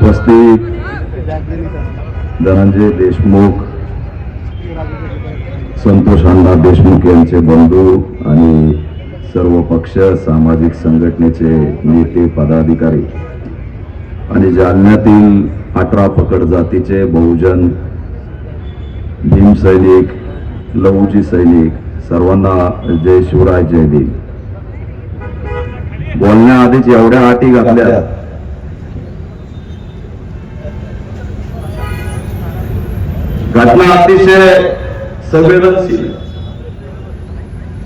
उपस्थित धनंजय देशमुख संतोष अण्णा देशमुख यांचे बंधू आणि सर्व पक्ष सामाजिक संघटनेचे नेते पदाधिकारी आणि जालन्यातील अठरा पकड जातीचे बहुजन भीम सैनिक लहूजी सैनिक सर्वांना जय शिवराय जय भीम. बोलण्याआधीच एवढ्या अटी घातल्या घटना अतिशय संवेदनशील.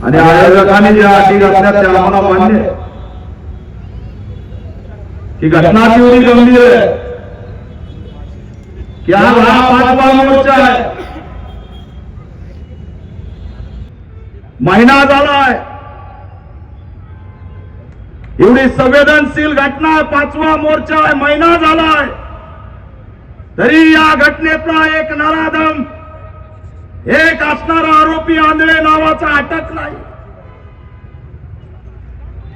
आणि आयोजकांनी ज्या अटी घातल्या त्या आम्हाला मान्य ही घटना तेवढी गंभीर आहे की आज हा पाचवा मोर्चा आहे. महिना झालाय एवढी संवेदनशील घटना पाचवा मोर्चा आहे. महिना झालाय तरी या घटनेचा एक नराधम एक असणारा आरोपी आंधळे नावाचा अटक नाही.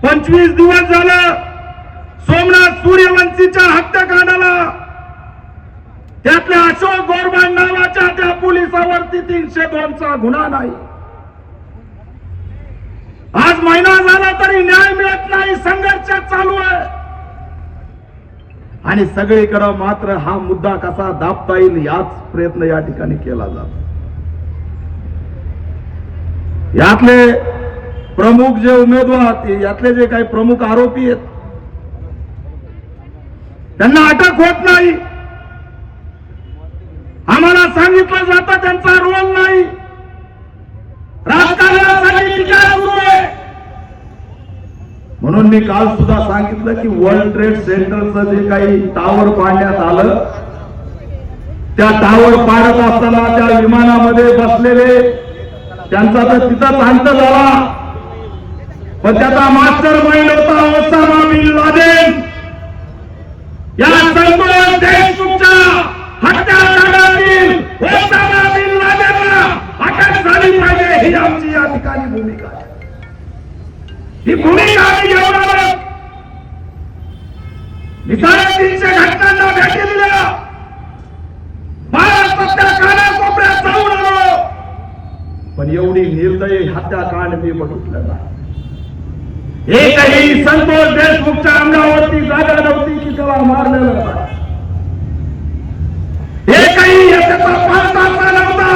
पंचवीस दिवस झालं सोमनाथ सूर्यवंशीच्या हत्याकांडाला त्यातल्या अशोक गोरबान नावाच्या त्या पोलिसावरती तीनशे दोनचा गुन्हा नाही. आज महिना झाला तरी न्याय मिळत नाही संघर्ष चालू आहे. आणि सगळीकडं मात्र हा मुद्दा कसा दाबता येईल याच प्रयत्न या ठिकाणी केला जातो. यातले प्रमुख जे उमेदवार यातले जे काही प्रमुख आरोपी आहेत त्यांना अटक होत नाही. आम्हाला सांगितलं जातं त्यांचा रोल नाही. म्हणून मी काल सुद्धा सांगितलं की वर्ल्ड ट्रेड सेंटरचं जे काही टावर पाडण्यात आलं त्या टावर पाडत असताना त्या विमानामध्ये बसलेले त्यांचा तर तिथंच अंत झाला. पण त्याचा मास्टर माइंड होता ओसामा बिन लादेन. या संपूर्ण देशमुखच्या हत्याकांडातील ओसामा बिन लादेनला अटक झाली पाहिजे ही आमची या ठिकाणी भूमिका आहे. ही भूमिका आम्ही घेऊन आलो निसाऱ्या घटनांना भेटी दिल्या महाराष्ट्रातल्या कानाकोपऱ्यात जाऊन आलो. पण एवढी निर्दयी हत्याकांड मी बघितलं नाही. एकही संतोष देशमुखच्या अंगावरती जागा नव्हती की त्याला मारलेलं नाही. एकही याचा पाच असा नव्हता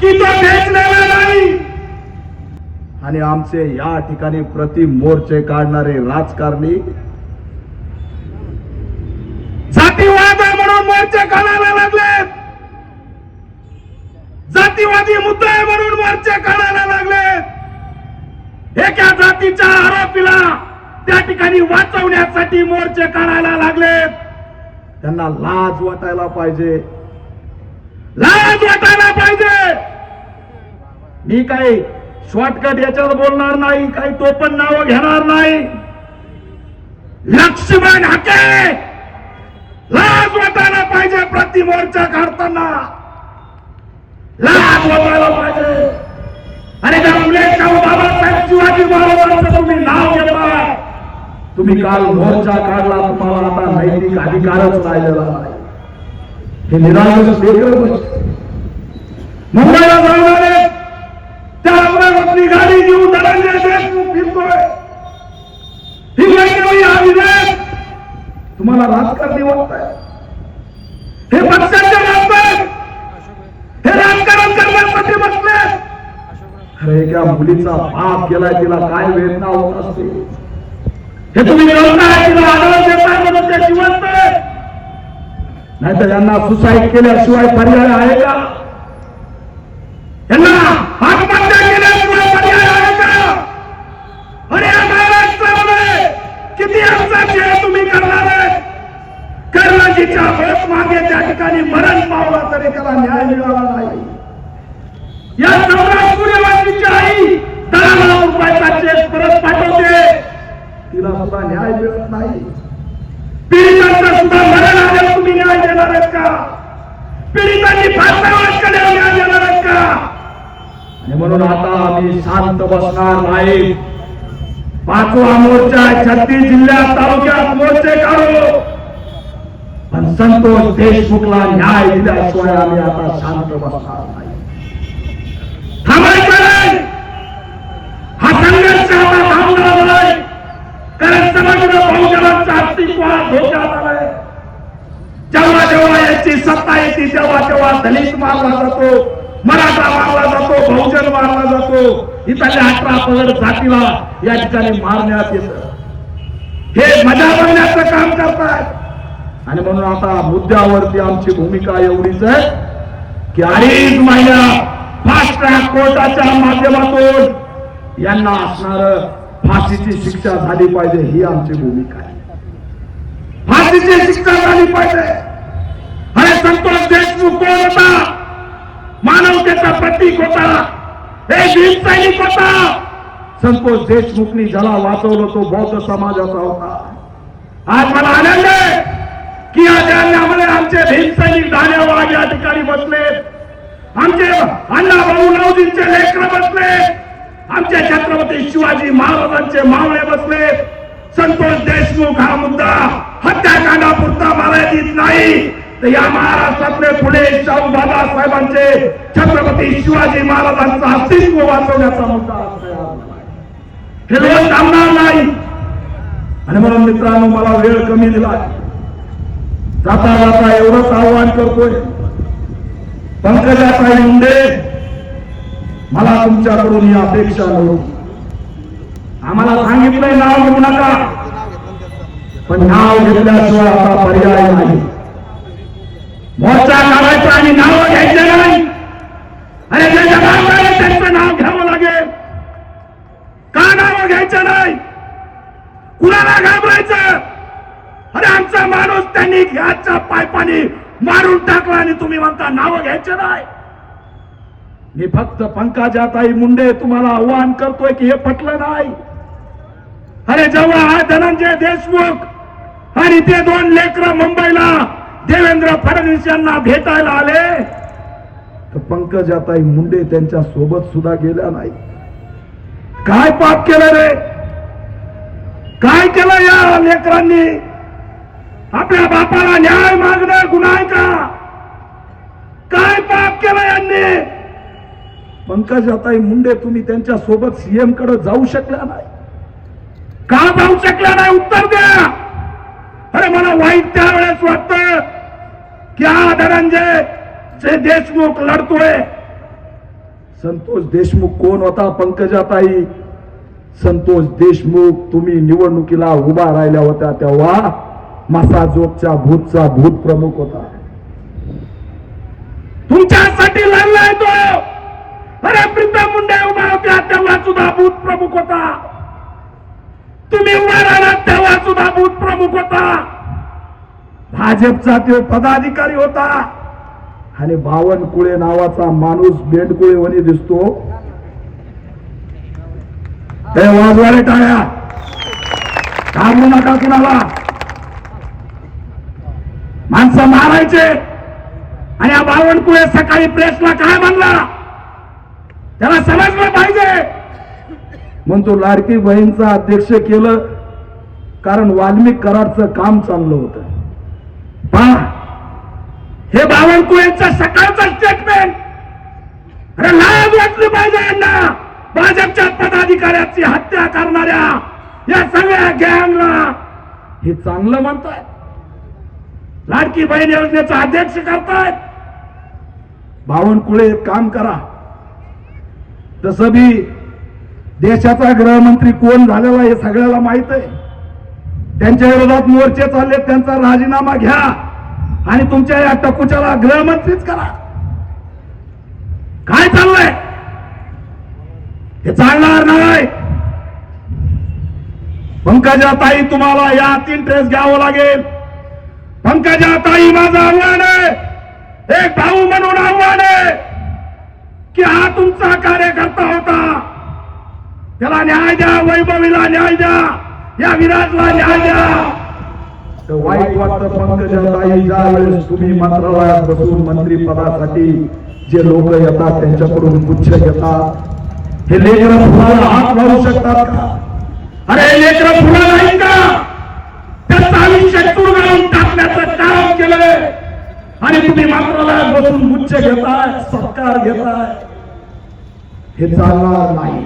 की तो भेटलेला आणि आमचे या ठिकाणी प्रति मोर्चे काढणारे राजकारणी जातीवाद म्हणून मोर्चे काढायला लागलेत. जातीवादी मुद्दा आहे म्हणून मोर्चे काढायला लागलेत. एका जातीच्या आरोपीला त्या ठिकाणी वाचवण्यासाठी मोर्चे काढायला लागलेत. त्यांना लाज वाटायला पाहिजे. लाज वाटायला पाहिजे. मी काही शॉर्टकट याच्यावर बोलणार नाही काही टोपण नावं घेणार नाही. लक्ष्मण हके! लाज वाटायला पाहिजे प्रति मोर्चा काढताना. लाज वाटायला पाहिजे. अरे आंबेडकर बाबासाहेब शिवाजी महाराजांचं तुम्ही नाव घेताय तुम्ही काल मोर्चा काढला तुम्हाला आता नैतिक अधिकारच राहिलेला नाही. हे निराश वेगळं मुंबईला जाऊन आले. अमरावती गाडी घेऊन फिरतोय. ही हा विवेक तुम्हाला राजकारणी वाटताय हे पक्षाचे वाटतात हे राजकारण करण्यासाठी बसले अरे एका मुलीचा पाप केलाय तिला काय वेदना होत असते? हे तुम्ही करताय तिला आदर देताय म्हणून ते जिवंत आहे. नाहीतर यांना सुसाईड केल्याशिवाय पर्याय आहे का यांना आत्महत्या केल्याशिवाय पर्याय आहे का अरे या महाराष्ट्रामध्ये किती आमचा तुम्ही करणार आहे कर्णाजीच्या होत मागे त्या ठिकाणी मरण पावला तरी त्याला न्याय मिळाला नाही या सम्राट सूर्यवंशीची आई दहा लाख रुपयाचा चेक परत पाठवते तिला सुद्धा न्याय मिळत नाही. पीडितांचा सुद्धा मरण आल्यावर तुम्ही न्याय देणार आहेत का? पीडितांनी फासावर न्याय देणार आहेत का? आणि म्हणून आता आम्ही शांत बसणार नाही. पाचवा मोर्चा छत्तीस जिल्ह्यात तालुक्यात मोर्चे काढू. पण संतोष देशमुखला न्याय दिल्याशिवाय आम्ही आता शांत बसणार नाही. थांबायचं नाही. हा संघर्ष आता थांबणार नाही कारण समग्र बहुजनांचं अस्तित्व धोक्यात आलंय जेव्हा जेव्हा याची सत्ता तेव्हा तेव्हा दलित मारला जातो मराठा मारला जातो बहुजन मारला जातो. इथल्या अठरा पगड जातीला या ठिकाणी मारण्यात येत. हे मजा बनण्याचं काम करतात. आणि म्हणून आता मुद्द्यावरती आमची भूमिका एवढीच आहे की अडीच महिन्या फास्ट ट्रॅक कोर्टाच्या माध्यमातून यांना असणार फाशीची शिक्षा झाली पाहिजे ही आमची भूमिका आहे. फाशीची शिक्षा झाली पाहिजे. अरे संतोष देशमुख कोण होता? मानवतेचा प्रतीक होता. हे भीम सैनिक होता. संतोष देशमुखनी ज्याला वाचवलं तो बौद्ध समाजाचा होता. आज मला आनंद आहे की या जालन्यामध्ये आमचे भीम सैनिक धान्यवाग या ठिकाणी बसले. आमचे अण्णा भाऊ नवजींचे लेकर बसले. आमचे छत्रपती शिवाजी महाराजांचे मावळे बसले. संतोष देशमुख हा मुद्दा हत्याकांडापुरता मर्यादित नाही. तर या महाराष्ट्रातले पुढे शाहू बाबासाहेबांचे छत्रपती शिवाजी महाराजांचं अस्तित्व वाचवण्याचा मुद्दा हे रोज थांबणार नाही. आणि म्हणून मित्रांनो मला वेळ कमी दिला जाता जाता एवढंच आव्हान करतोय. पंकजाताई मुंडे मला तुमच्याकडून ही अपेक्षा नव्हती आम्हाला सांगितलंय नाव घेऊ नका. पण नाव घेतल्याशिवाय आता पर्याय नाही मोर्चा काढायचा आणि नाव घ्यायचं नाही अरे जे जबाबदार आहे त्यांचं नाव घ्यावं लागेल का नाव घ्यायचं नाही कुणाला घाबरायचं अरे आमचा माणूस त्यांनी घ्याच्या पायपाने मारून टाकला आणि तुम्ही म्हणता नावं घ्यायचे नाही. मी फक्त पंकजाताई मुंडे तुम्हाला आव्हान करतोय की हे पटलं नाही. अरे जेव्हा हा धनंजय देशमुख आणि ते दोन लेकर मुंबईला देवेंद्र फडणवीस यांना भेटायला आले तर पंकजाताई मुंडे त्यांच्यासोबत सुद्धा गेल्या नाही. काय पाप केलं रे? काय केलं या लेकरांनी? आपल्या बापाला न्याय मागणं गुन्हा आहे का? काय पाप केलं यांनी? पंकजाताई मुंडे तुम्ही त्यांच्यासोबत सीएमकडे जाऊ शकला नाही. का जाऊ शकला नाही? उत्तर द्या. अरे मला वाईट त्यावेळेस वाटत क्या धनंजय जे देशमुख लढतोय. संतोष देशमुख कोण होता पंकजाताई? संतोष देशमुख तुम्ही निवडणुकीला उभा राहिल्या होत्या तेव्हा मसाजोगच्या भूतचा भूत प्रमुख होता. तुमच्यासाठी लढलाय तो. अरे प्रीतम मुंडे उभा होत्या तेव्हा सुद्धा भूत प्रमुख होता. तुम्ही उभा राहणार तेव्हा सुद्धा भूत प्रमुख होता. भाजपचा तो पदाधिकारी होता. आणि बावनकुळे नावाचा माणूस बेंडकुळे वनी दिसतो. ते वाजवारे टाळ्या. थांबू नका कुणाला. माणसं मारायचे. आणि या बावनकुळे सकाळी प्रेसला काय म्हणला? त्याला समजलं पाहिजे. म्हणून तो लाडकी बहीणचा अध्यक्ष केलं कारण वाल्मिक कराडचं काम चांगलं होतं. पहा हे बावनकुळेंचं सकाळचं स्टेटमेंट अरे लाज वाटली पाहिजे यांना. भाजपच्या पदाधिकाऱ्याची हत्या करणाऱ्या या सगळ्या गँगला. हे चांगलं म्हणताय लाडकी बहीण योजनेचा अध्यक्ष करतायत. बावनकुळे एक काम करा. तसं बी देशाचा गृहमंत्री कोण झालेला हे सगळ्याला माहीत आहे. त्यांच्या विरोधात मोर्चे चालले त्यांचा राजीनामा घ्या आणि तुमच्या या टकुच्याला गृहमंत्रीच करा. काय चाललंय? हे चालणार नाही. पंकजा ताई तुम्हाला यात इंटरेस्ट घ्यावं लागेल. पंकजा ताई माझं अंगण आहे. एक भाऊ म्हणून आव्हान आहे की हा तुमचा कार्यकर्ता होता. त्याला न्याय द्या वैभवीला न्याय द्या या विराजला न्याय द्या. वाईट वाटतं पंकजाताई ज्या वेळेस तुम्ही मंत्रालयात बसून मंत्री पदासाठी जे लोक येतात त्यांच्याकडून गुच्छ घेतात हे लेकर फुलाला हात लावू शकतात का? अरे लेकर फुलं नाही का? त्यांचं आयुष्य टाकण्याचं काम केलंय. आणि तुम्ही मात्राला बसून गुच्छ घेताय सत्कार घेताय. हे चालणार नाही.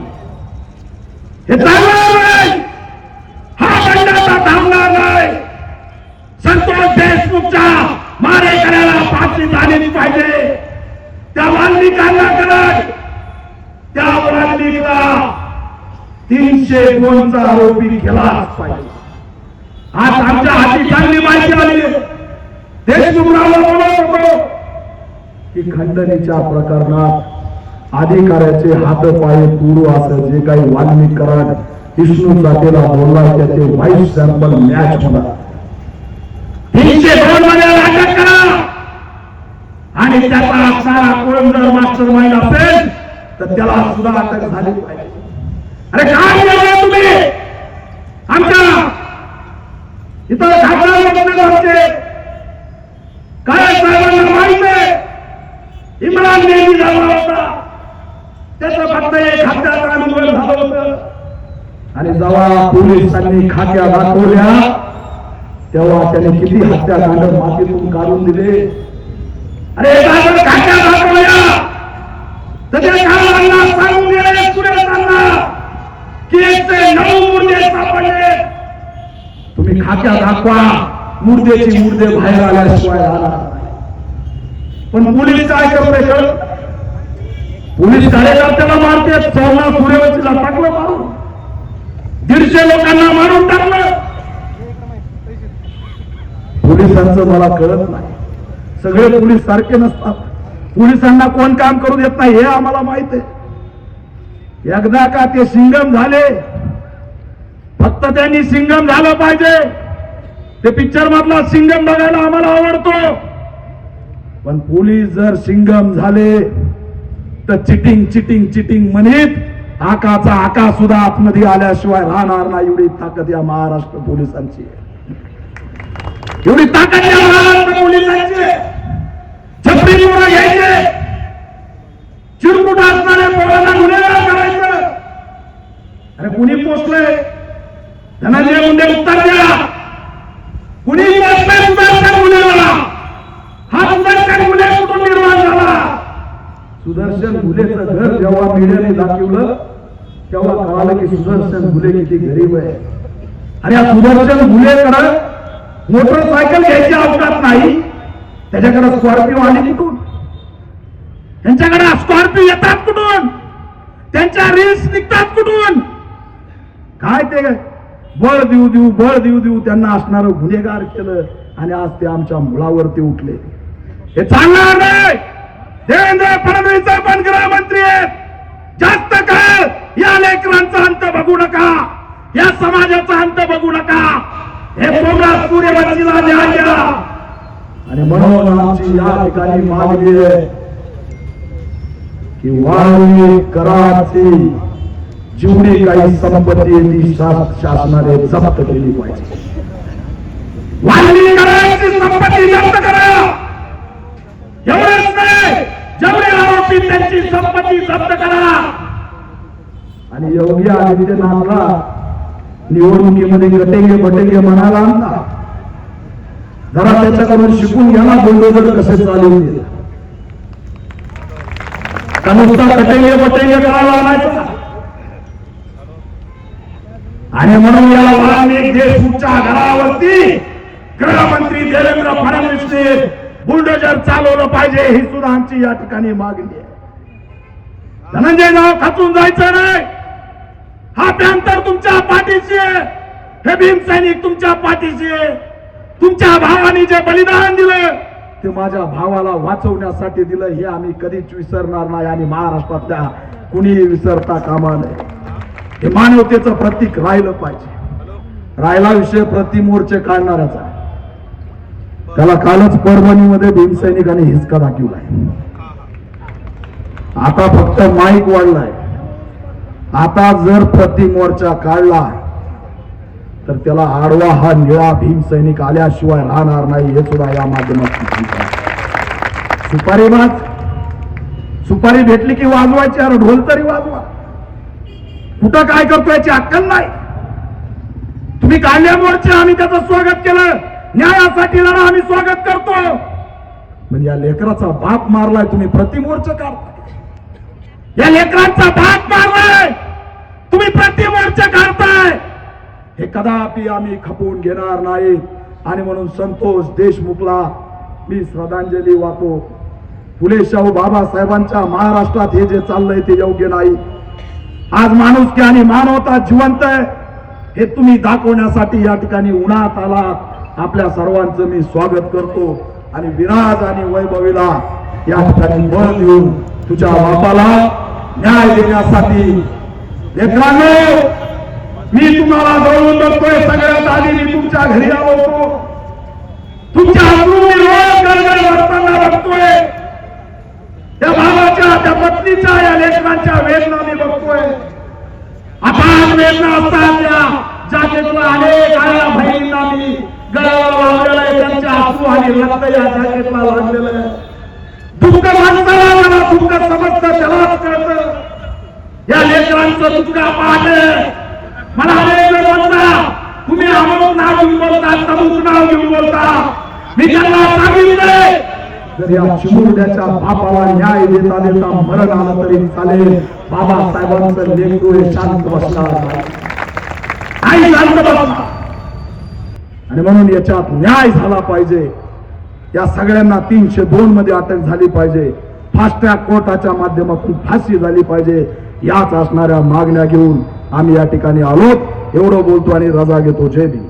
हे चालणार नाही. हा बंडाचा थांबणार नाही. संतोष देशमुखच्या मारे करायला फाशी झालेली पाहिजे. त्या वाल्मिकांना करत त्या वाल्मिकला तीनशे दोनचा आरोपी केलाच पाहिजे. आज आमच्या हाती चांगली माहिती आली. देशमुखरावला होतो. की खंडणीच्या प्रकरणात अधिकाऱ्याचे हात पाय तुडू असं जे काही वाल्मिक कराड विष्णू जातीला बोलला त्याचे व्हाईस सॅम्पल मॅच होणार. तीनशे दोन मध्ये अटक करा. आणि त्याचा असणारा कोण जर मास्टर माइंड असेल तर त्याला सुद्धा अटक झाली पाहिजे. अरे काय केलं तुम्ही? आमच्या इथं खासदार वक्तव्याचे काय साहेबांना माहीत आहे नेहमी झाला होता. त्याचं फक्त एक हत्याचा अनुभव झालं होतं. आणि जेव्हा पोलिसांनी खात्या दाखवल्या तेव्हा त्याने किती हत्याकांड मातीतून काढून दिले. अरे जर खात्या दाखवल्या. तर त्या कारणांना सांगून दिले सुरेशांना की एक ते नऊ मुर्दे सापडले. तुम्ही खात्या दाखवा. मुर्देची मुर्दे बाहेर आल्याशिवाय राहणार पण पोलीस काय करते कळ पोलीस त्याला मारते चौना सूर्यवंशीला टाकलं मारून. दीडशे लोकांना मारून टाकलं. पोलिसांचं मला कळत नाही. सगळे पोलीस सारखे नसतात. पोलिसांना कोण काम करू देत नाही हे आम्हाला माहीत आहे. एकदा का ते सिंगम झाले फक्त त्यांनी सिंगम झालं पाहिजे. ते पिक्चर मधला सिंगम बघायला आम्हाला आवडतो. पण पोलीस जर सिंगम झाले तर चिटिंग चिटिंग चिटिंग म्हणित आकाचा आका सुद्धा आतमध्ये आल्याशिवाय राहणार नाही. एवढी ताकद या महाराष्ट्र पोलिसांची एवढी ताकद या महाराष्ट्र पोलिसांची आहे. घ्यायचे. चिरकुट असणाऱ्या पोरांना गुन्हेगार करायचं. अरे कुणी पोचलंय धनंजय मुंडे उत्तर द्या. कुणी पोचलंय सुदर्शन गुन्हेगाला हा सुदर्शन गुन्हे कुठून निर्माण झाला सुदर्शन घुलेचं घर जेव्हा मीडियाने दाखवलं तेव्हा कळालं की सुदर्शन घुले किती गरीब आहे आणि या सुदर्शन घुलेकडं मोटरसायकल घ्यायची अवकाश नाही. त्याच्याकडे स्कॉर्पिओ आली कुठून? त्यांच्याकडे स्कॉर्पिओ येतात कुठून? त्यांच्या रील्स निघतात कुठून? काय ते? बळ देऊ देऊ बळ देऊ देऊ त्यांना असणार गुन्हेगार केलं आणि आज ते आमच्या मुळावरती उठले. हे चालणार नाही! देवेंद्र फडणवीस पण गृहमंत्री आहेत जास्त काळ या लेकरांचा अंत बघू नका या समाजाचा अंत बघू नका. हे प्रोग्राम सूर्यवंशीला द्या द्या. आणि म्हणून आमची या ठिकाणी मागणी आहे की वाळवी कराची जेवढी काही संपत्ती ती शासनाने जप्त केली पाहिजे. वाळवी कराची संपत्ती जप्त करा. एवढंच नाही. जेवढे आरोपी त्यांची संपत्ती जप्त करा. आणि योगी आदित्यनाथला निवडणुकीमध्ये गटेंगे बटेंगे म्हणाला आणला जरा त्याच्याकडून शिकून घ्या ना बुलडोजर कसे चालवतील का नुसता कटेंगे बटेंगे करायला आणायचा? आणि म्हणून याला वाल्मिक देशमुखच्या घरावरती गृहमंत्री देवेंद्र फडणवीस बुलडोजर चालवलं पाहिजे ही सुद्धा आमची या ठिकाणी मागणी आहे. धनंजय नाव खाचून जायचं नाही. हा प्रांतर तुमच्या पाठीशी आहे. हे भीम सैनिक तुमच्या पाठीशी आहे. तुमच्या भावाने जे बलिदान दिलं ते माझ्या भावाला वाचवण्यासाठी दिलं हे आम्ही कधीच विसरणार नाही आणि महाराष्ट्रातल्या कुणीही विसरता कामा नये. हे मानवतेचं प्रतीक राहिलं पाहिजे. राहिला विषय प्रतिमोर्चे काढणाऱ्याचा. त्याला कालच परभणीमध्ये भीमसैनिकाने हिसका दाखवलाय. आता फक्त माईक वाढलाय. आता जर प्रतिमोर्चा काढला तर त्याला आडवा हा निळा भीमसैनिक आल्याशिवाय राहणार नाही हे सुद्धा या माध्यमातून सुपारी वाज सुपारी भेटली की वाजवायची अरे ढोल तरी वाजवा. कुठं काय करतो याची अक्कल नाही. तुम्ही काढल्या मोर्चे आम्ही त्याचं स्वागत केलं. न्यायासाठी लढा आम्ही स्वागत करतो. म्हणजे या लेकराचा बाप मारलाय तुम्ही प्रतिमोर्च काढताय या लेकरांचा बाप मारलाय. तुम्ही प्रतिमोर्च काढताय हे कदापि आम्ही खपवून घेणार नाही. आणि म्हणून संतोष देशमुखला मी श्रद्धांजली वाहतो. फुले शाहू बाबासाहेबांच्या महाराष्ट्रात हे जे चाललंय ते योग्य नाही. आज माणुसकी आणि मानवता जिवंत आहे. हे तुम्ही दाखवण्यासाठी या ठिकाणी उन्हात आलात. आपल्या सर्वांचं मी स्वागत करतो आणि विराज आणि वैभवीला या ठिकाणी बळ देऊन तुझ्या बापाला न्याय देण्यासाठी. लेकरांनो मी तुम्हाला जवळून बघतोय सगळ्यात आधी मी तुमच्या घरी आवडतो तुमच्या हातून बघतोय. त्या भावाच्या त्या पत्नीच्या या लेखनांच्या वेदना मी बघतोय. अपार वेदना असतात त्या. जागेतला अनेक आया बहिणींना मी गळाला लावलेलं आहे त्यांच्या आसू आणि रक्त या जागेतला लागलेलं आहे. दुःख माणसाला मला दुःख समजतं त्यालाच कळतं. या लेकरांचं दुःख पाहते मला अनेक वेळ म्हणता तुम्ही अमुक नाव घेऊन बोलता तमुक नाव घेऊन बोलता. मी त्यांना सांगितलंय. जर या चिमुरड्याच्या बापाला न्याय देता देता मरण आलं तरी चालेल. बाबासाहेबांचं लेखू हे शांत बसणार आई शांत बसणार. आणि म्हणून याच्यात न्याय झाला पाहिजे. या सगळ्यांना तीनशे दोन मध्ये अटक झाली पाहिजे. फास्ट ट्रॅक कोर्टाच्या माध्यमातून फाशी झाली पाहिजे. याच असणाऱ्या मागण्या घेऊन आम्ही या ठिकाणी आलोत. एवढं बोलतो आणि रजा घेतो. जय भीम.